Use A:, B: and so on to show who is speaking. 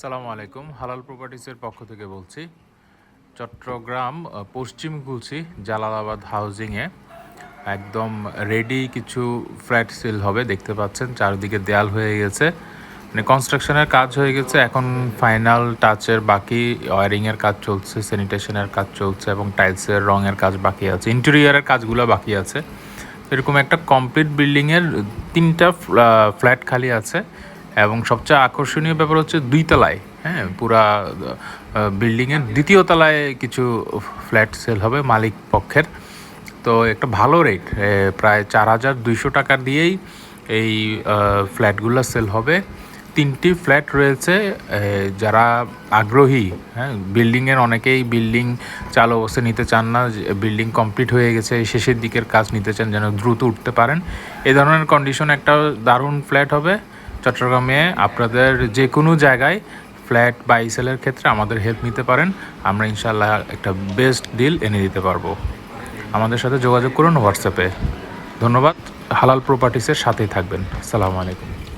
A: সালামু আলাইকুম। হালাল প্রপার্টিসের পক্ষ থেকে বলছি, চট্টগ্রাম পশ্চিম কুলসি, জালালাবাদ হাউজিংয়ে একদম রেডি কিছু ফ্ল্যাট সেল হবে, দেখতে পাচ্ছেন, চারিদিকে দেয়াল হয়ে গেছে। মানে কনস্ট্রাকশনের কাজ হয়ে গেছে, এখন ফাইনাল টাচের বাকি ওয়ারিংয়ের কাজ চলছে স্যানিটেশনের কাজ চলছে এবং টাইলসের রঙের কাজ বাকি আছে ইন্টেরিয়ারের কাজগুলো বাকি আছে। এরকম একটা কমপ্লিট বিল্ডিংয়ের তিনটা ফ্ল্যাট খালি আছে। এবং সবচেয়ে আকর্ষণীয় ব্যাপার হচ্ছে দুই তলায় হ্যাঁ পুরা বিল্ডিংয়ের দ্বিতীয় তলায় কিছু ফ্ল্যাট সেল হবে মালিক পক্ষের। তো একটা ভালো রেট প্রায় চার হাজার দুইশো টাকা দিয়েই এই ফ্ল্যাটগুলো সেল হবে। তিনটি ফ্ল্যাট রয়েছে যারা আগ্রহী হ্যাঁ বিল্ডিংয়ের অনেকেই বিল্ডিং চালু অবস্থা নিতে চান না বিল্ডিং কমপ্লিট হয়ে গেছে, শেষের দিকের কাজ নিতে চান, যেন দ্রুত উঠতে পারেন। এ ধরনের কন্ডিশন একটা দারুণ ফ্ল্যাট হবে। চট্টগ্রামে আপনাদের যে কোনো জায়গায় ফ্ল্যাট বা ইসেলের ক্ষেত্রে আমাদের হেল্প নিতে পারেন। আমরা ইনশাল্লাহ একটা বেস্ট ডিল এনে দিতে পারব। আমাদের সাথে যোগাযোগ করুন হোয়াটসঅ্যাপে। ধন্যবাদ। হালাল প্রপার্টিসের সাথেই থাকবেন। সালামু আলাইকুম।